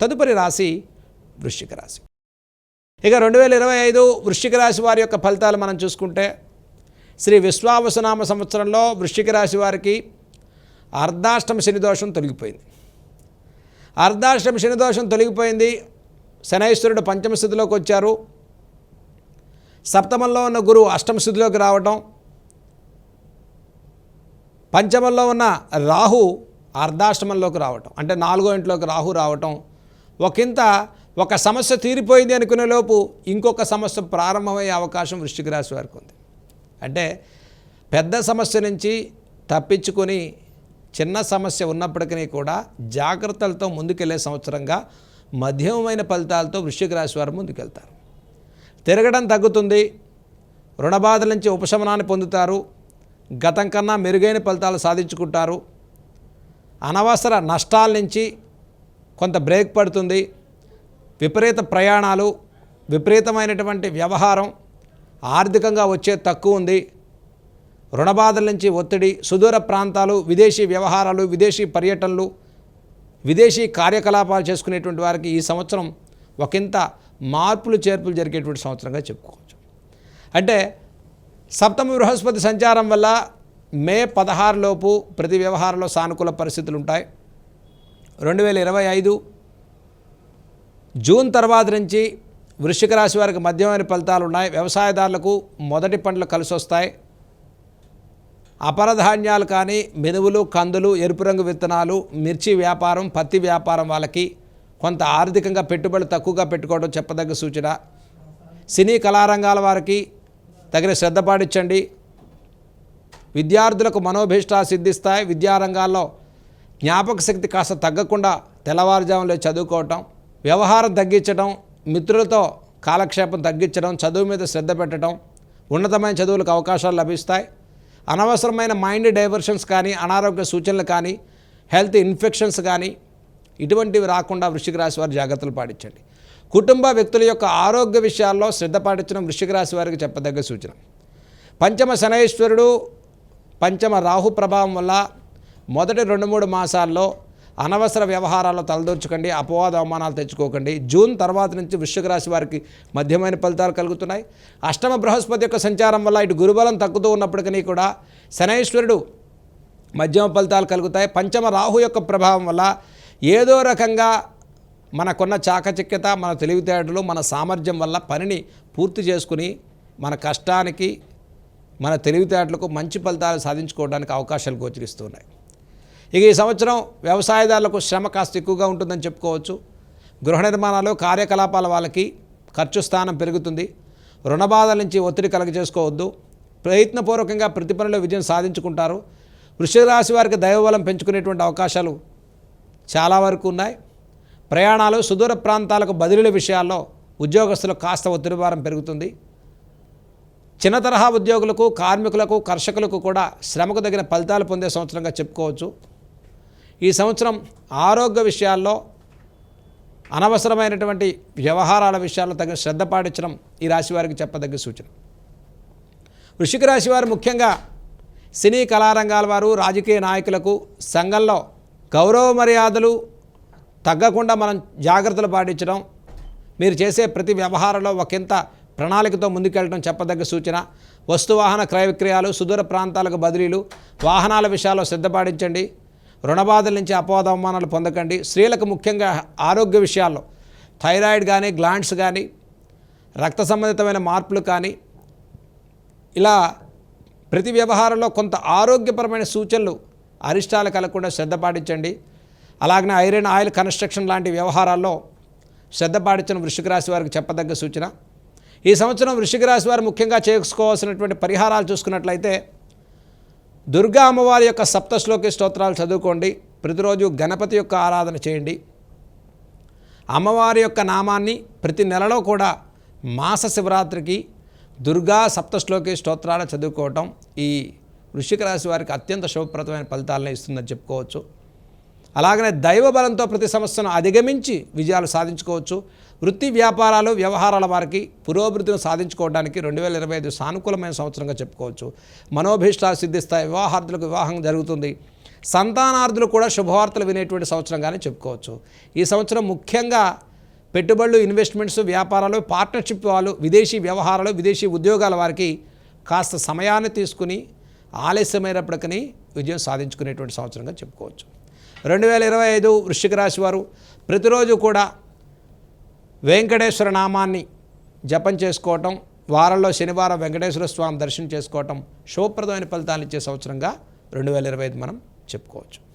తదుపరి రాశి వృశ్చిక రాశి. ఇక రెండు వేల ఇరవై ఐదు వృశ్చిక రాశి వారి యొక్క ఫలితాలు మనం చూసుకుంటే శ్రీ విశ్వావసనామ సంవత్సరంలో వృశ్చిక రాశి వారికి అర్ధాష్టమ శనిదోషం తొలగిపోయింది. అర్ధాష్టమ శనిదోషం తొలగిపోయింది శనైశ్వరుడు పంచమ స్థితిలోకి వచ్చారు. సప్తమంలో ఉన్న గురువు అష్టమ స్థితిలోకి రావటం పంచమంలో ఉన్న రాహు అర్ధాష్టమంలోకి రావటం అంటే నాలుగో ఇంట్లోకి రాహు రావటం ఒకంత ఒక సమస్య తీరిపోయింది అనుకునే లోపు ఇంకొక సమస్య ప్రారంభమయ్యే అవకాశం వృశ్చిక రాశి వారికి ఉంది. అంటే పెద్ద సమస్య నుంచి తప్పించుకొని చిన్న సమస్య ఉన్నప్పటికీ కూడా జాగ్రత్తలతో ముందుకెళ్ళే సంవత్సరంగా మధ్యమమైన ఫలితాలతో వృశ్చిక రాశి వారు ముందుకెళ్తారు. తిరగడం తగ్గుతుంది రుణబాధల నుంచి ఉపశమనాన్ని పొందుతారు గతం కన్నా మెరుగైన ఫలితాలు సాధించుకుంటారు అనవసర నష్టాల నుంచి కొంత బ్రేక్ పడుతుంది. విపరీత ప్రయాణాలు విపరీతమైనటువంటి వ్యవహారం ఆర్థికంగా వచ్చే తక్కువ ఉంది. రుణబాధల నుంచి ఒత్తిడి సుదూర ప్రాంతాలు విదేశీ వ్యవహారాలు విదేశీ పర్యటనలు విదేశీ కార్యకలాపాలు చేసుకునేటువంటి వారికి ఈ సంవత్సరం ఒకంత మార్పులు చేర్పులు జరిగేటువంటి సంవత్సరంగా చెప్పుకోవచ్చు. అంటే సప్తమ బృహస్పతి సంచారం వల్ల మే పదహారు లోపు ప్రతి వ్యవహారంలో సానుకూల పరిస్థితులు ఉంటాయి. రెండు వేల ఇరవై ఐదు జూన్ తర్వాత నుంచి వృశ్చిక రాశి వారికి మధ్యమైన ఫలితాలు ఉన్నాయి. వ్యవసాయదారులకు మొదటి పంటలు కలిసి వస్తాయి. అపరధాన్యాలు కానీ మినువులు కందులు ఎరుపు రంగు విత్తనాలు మిర్చి వ్యాపారం పత్తి వ్యాపారం వాళ్ళకి కొంత ఆర్థికంగా పెట్టుబడి తక్కువగా పెట్టుకోవడం చెప్పదగ్గ సూచన. సినీ కళారంగాల వారికి తగిన శ్రద్ధ పాటించండి. విద్యార్థులకు మనోభీష్టాలు సిద్ధిస్తాయి. విద్యారంగాల్లో జ్ఞాపక శక్తి కాస్త తగ్గకుండా తెల్లవారుజాములో చదువుకోవటం వ్యవహారం తగ్గించడం మిత్రులతో కాలక్షేపం తగ్గించడం చదువు మీద శ్రద్ధ పెట్టడం ఉన్నతమైన చదువులకు అవకాశాలు లభిస్తాయి. అనవసరమైన మైండ్ డైవర్షన్స్ కానీ అనారోగ్య సూచనలు కానీ హెల్త్ ఇన్ఫెక్షన్స్ కానీ ఇటువంటివి రాకుండా వృషిక రాశి వారు జాగ్రత్తలు పాటించండి. కుటుంబ వ్యక్తుల యొక్క ఆరోగ్య విషయాల్లో శ్రద్ధ పాటించడం వృషిక రాశి వారికి చెప్పదగ్గ సూచన. పంచమ శనైశ్వరుడు పంచమ రాహు ప్రభావం వల్ల మొదటి రెండు మూడు మాసాల్లో అనవసర వ్యవహారాల్లో తలదూర్చకండి అపవాద అవమానాలు తెచ్చుకోకండి. జూన్ తర్వాత నుంచి వృశ్చిక రాశి వారికి మధ్యమైన ఫలితాలు కలుగుతున్నాయి. అష్టమ బృహస్పతి యొక్క సంచారం వల్ల ఇటు గురుబలం తగ్గుతూ ఉన్నప్పటికీ కూడా శనైశ్వరుడు మధ్యమ ఫలితాలు కలుగుతాయి. పంచమ రాహు యొక్క ప్రభావం వల్ల ఏదో రకంగా మనకున్న చాకచక్యత మన తెలివితేటలు మన సామర్థ్యం వల్ల పనిని పూర్తి చేసుకుని మన కష్టానికి మన తెలివితేటలకు మంచి ఫలితాలు సాధించుకోవడానికి అవకాశాలు గోచరిస్తున్నాయి ఇక ఈ సంవత్సరం వ్యవసాయదారులకు శ్రమ కాస్త ఎక్కువగా ఉంటుందని చెప్పుకోవచ్చు. గృహ నిర్మాణాలు కార్యకలాపాల వాళ్ళకి ఖర్చు స్థానం పెరుగుతుంది. రుణ బాధల నుంచి ఒత్తిడి కలగజేసుకోవద్దు. ప్రయత్నపూర్వకంగా ప్రతి పనిలో విజయం సాధించుకుంటారు. వృషభ రాశి వారికి దైవబలం పెంచుకునేటువంటి అవకాశాలు చాలా వరకు ఉన్నాయి. ప్రయాణాలు సుదూర ప్రాంతాలకు బదిలీల విషయాల్లో ఉద్యోగస్తులకు కాస్త ఒత్తిడి భారం పెరుగుతుంది. చిన్న తరహా ఉద్యోగులకు కార్మికులకు కర్షకులకు కూడా శ్రమకు తగిన ఫలితాలు పొందే సంవత్సరంగా చెప్పుకోవచ్చు. ఈ సంవత్సరం ఆరోగ్య విషయాల్లో అనవసరమైనటువంటి వ్యవహారాల విషయాల్లో తగిన శ్రద్ధ పాటించడం ఈ రాశి వారికి చెప్పదగ్గ సూచన. వృషిక రాశి వారు ముఖ్యంగా సినీ కళారంగాల వారు రాజకీయ నాయకులకు సంఘంలో గౌరవ మర్యాదలు తగ్గకుండా మనం జాగ్రత్తలు పాటించడం మీరు చేసే ప్రతి వ్యవహారంలో ఒకంత ప్రణాళికతో ముందుకెళ్ళడం చెప్పదగ్గ సూచన. వస్తువాహన క్రయ విక్రయాలు సుదూర ప్రాంతాలకు బదిలీలు వాహనాల విషయాల్లో శ్రద్ధ పాటించండి. రుణబాధల నుంచి అపవాద అవమానాలు పొందకండి. స్త్రీలకు ముఖ్యంగా ఆరోగ్య విషయాల్లో థైరాయిడ్ కానీ గ్లాండ్స్ కానీ రక్త సంబంధితమైన మార్పులు కానీ ఇలా ప్రతి వ్యవహారంలో కొంత ఆరోగ్యపరమైన సూచనలు అరిష్టాలు కలగకుండా శ్రద్ధ పాటించండి. అలాగనే ఐరన్ ఆయిల్ కన్స్ట్రక్షన్ లాంటి వ్యవహారాల్లో శ్రద్ధ పాటించిన వృషిక రాశి వారికి చెప్పదగ్గ సూచన. ఈ సంవత్సరం వృషిక రాశి వారు ముఖ్యంగా చేసుకోవాల్సినటువంటి పరిహారాలు చూసుకున్నట్లయితే దుర్గా అమ్మవారి యొక్క సప్తశ్లోకి స్తోత్రాలు చదువుకోండి. ప్రతిరోజు గణపతి యొక్క ఆరాధన చేయండి. అమ్మవారి యొక్క నామాన్ని ప్రతి నెలలో కూడా మాస శివరాత్రికి దుర్గా సప్తశ్లోకి స్తోత్రాలు చదువుకోవటం ఈ వృషిక రాశి వారికి అత్యంత శుభప్రదమైన ఫలితాలను ఇస్తుందని చెప్పుకోవచ్చు. అలాగనే దైవ బలంతో ప్రతి సమస్యను అధిగమించి విజయాలు సాధించుకోవచ్చు. వృత్తి వ్యాపారాలు వ్యవహారాల వారికి పురోభివృద్ధిని సాధించుకోవడానికి రెండు వేల ఇరవై ఐదు సానుకూలమైన సంవత్సరంగా చెప్పుకోవచ్చు. మనోభీష్టాలు సిద్ధిస్తాయి వివాహార్థులకు వివాహం జరుగుతుంది. సంతానార్థులు కూడా శుభవార్తలు వినేటువంటి సంవత్సరంగానే చెప్పుకోవచ్చు. ఈ సంవత్సరం ముఖ్యంగా పెట్టుబడులు ఇన్వెస్ట్మెంట్స్ వ్యాపారాలు పార్ట్నర్షిప్ వాళ్ళు విదేశీ వ్యవహారాలు విదేశీ ఉద్యోగాల వారికి కాస్త సమయాన్ని తీసుకుని ఆలస్యమైనప్పటికీ విజయం సాధించుకునేటువంటి సంవత్సరంగా చెప్పుకోవచ్చు. రెండు వేల ఇరవై ఐదు వృశ్చిక రాశి వారు ప్రతిరోజు కూడా వెంకటేశ్వర నామాన్ని జపం చేసుకోవటం వారంలో శనివారం వెంకటేశ్వర స్వామి దర్శనం చేసుకోవటం శుభప్రదమైన ఫలితాలు ఇచ్చే సంవత్సరంగా రెండు వేల ఇరవై ఐదు మనం చెప్పుకోవచ్చు.